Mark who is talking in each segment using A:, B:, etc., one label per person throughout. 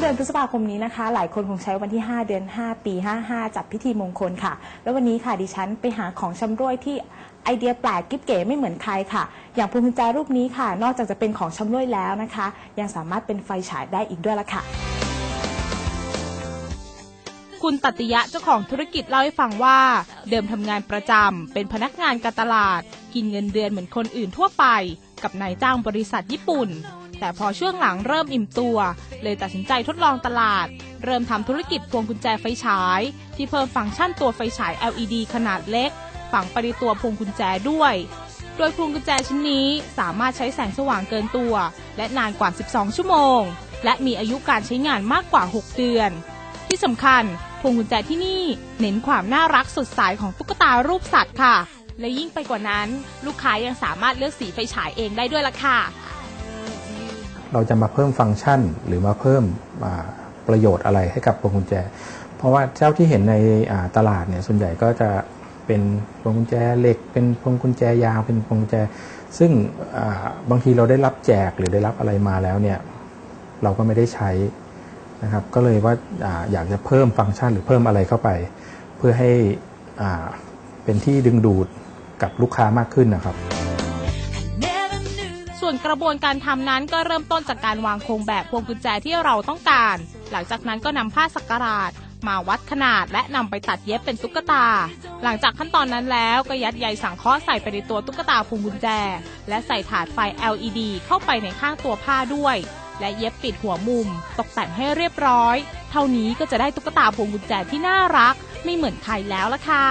A: เดือนพฤษภาคมนี้นะคะ หลายคนคงใช้วันที่ 5 เดือน 5 ปี 55 จัดพิธีมงคลค่ะ แล้ววันนี้ค่ะดิฉันไปหาของชำร่วยที่ไอเดียแปลกกิ๊บเก๋ไม่เหมือนใครค่ะ อย่างพวงกุญแจรูปนี้ค่ะ นอกจากจะเป็นของชำร่วยแล้วนะคะ ยังสามารถเป็นไฟฉายได้อีกด้วยละค่ะ
B: คุณตัตติยะเจ้าของธุรกิจเล่าให้ฟังว่า เดิมทำงานประจำเป็นพนักงานการตลาด กินเงินเดือนเหมือนคนอื่นทั่วไป กับนายจ้างบริษัทญี่ปุ่น แต่พอช่วงหลังเริ่มอิ่มตัว เลยตัดสินใจทดลองตลาด เริ่มทำธุรกิจพวงกุญแจไฟฉาย ที่เพิ่มฟังก์ชันตัวไฟฉาย LED ขนาดเล็ก ฝังไปในตัวพวงกุญแจด้วย โดยพวงกุญแจชิ้นนี้สามารถใช้แสงสว่างเกินตัว และนานกว่า 12 ชั่วโมง และมีอายุการใช้งานมากกว่า 6 เดือน ที่สำคัญพวงกุญแจที่นี่เน้นความน่ารักสดใสของตุ๊กตารูปสัตว์ค่ะและยิ่งไปกว่านั้น ลูกค้ายังสามารถเลือกสีไฟฉายเองได้ด้วยล่ะค่ะ
C: เราจะมาเพิ่มฟังก์ชัน หรือมาเพิ่มประโยชน์อะไรให้กับพวงกุญแจ เพราะว่าเจ้าที่เห็นในตลาดเนี่ยส่วนใหญ่ก็จะเป็นพวงกุญแจเหล็ก เป็นพวงกุญแจยางเป็นพวงกุญแจ ซึ่งบางทีเราได้รับแจกหรือได้รับอะไรมาแล้วเนี่ยเราก็ไม่ได้ใช้นะครับก็เลยว่าออยากจะเพิ่มฟังก์ชันหรือเพิ่มอะไรเข้าไป เพื่อให้เป็นที่ดึงดูดกับลูกค้ามากขึ้นนะครับ
B: ส่วนกระบวนการทำนั้นก็เริ่มต้นจากการวางโครงแบบพวงกุญแจที่เราต้องการ หลังจากนั้นก็นำผ้าสักการาดมาวัดขนาดและนำไปตัดเย็บเป็นตุ๊กตา หลังจากขั้นตอนนั้นแล้วก็ยัดใยสังเคราะห์ใส่ไปในตัวตุ๊กตาพวงกุญแจ และใส่ถาดไฟ LED เข้าไปในข้างตัวผ้าด้วย และเย็บปิดหัวมุม ตกแต่งให้เรียบร้อย เท่านี้ก็จะได้ตุ๊กตาพวงกุญแจที่น่ารัก ไม่เหมือนใครแล้วล่ะค่ะ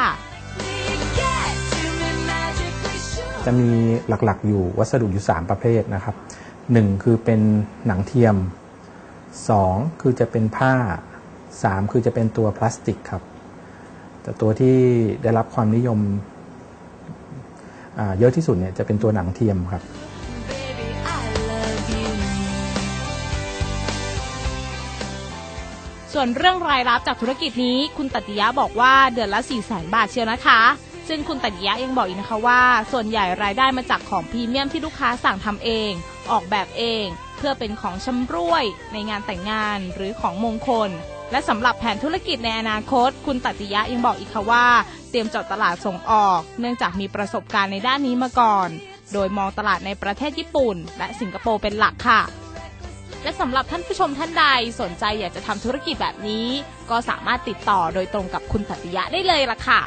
C: จะมีหลักๆ อยู่วัสดุอยู่ 3 ประเภทนะครับ 1 คือเป็นหนังเทียม 2 คือจะเป็นผ้า 3 คือจะเป็นตัวพลาสติกครับ แต่ตัวที่ได้รับความนิยมเยอะที่สุดเนี่ยจะเป็นตัวหนังเทียมครับ
B: ส่วนเรื่องรายรับจากธุรกิจนี้ คุณตัตติยะบอกว่าเดือนละ4 0 0 0 0 0 บาทเชียวนะคะ ซึ่งคุณตัตติยะยังบอกอีกนะคะว่า ส่วนใหญ่รายได้มาจากของพรีเมียมที่ลูกค้าสั่งทำเอง ออกแบบเอง เพื่อเป็นของชำร่วย ในงานแต่งงานหรือของมงคล และสำหรับแผนธุรกิจในอนาคต คุณตัติยะยังบอกอีกค่ะว่า เตรียมเจาะตลาดส่งออก เนื่องจากมีประสบการณ์ในด้านนี้มาก่อน โดยมองตลาดในประเทศญี่ปุ่น และสิงคโปร์เป็นหลักค่ะและสำหรับท่านผู้ชมท่านใดสนใจอยากจะทำธุรกิจแบบนี้ ก็สามารถติดต่อโดยตรงกับคุณตัติยะได้เลยล่ะค่ะ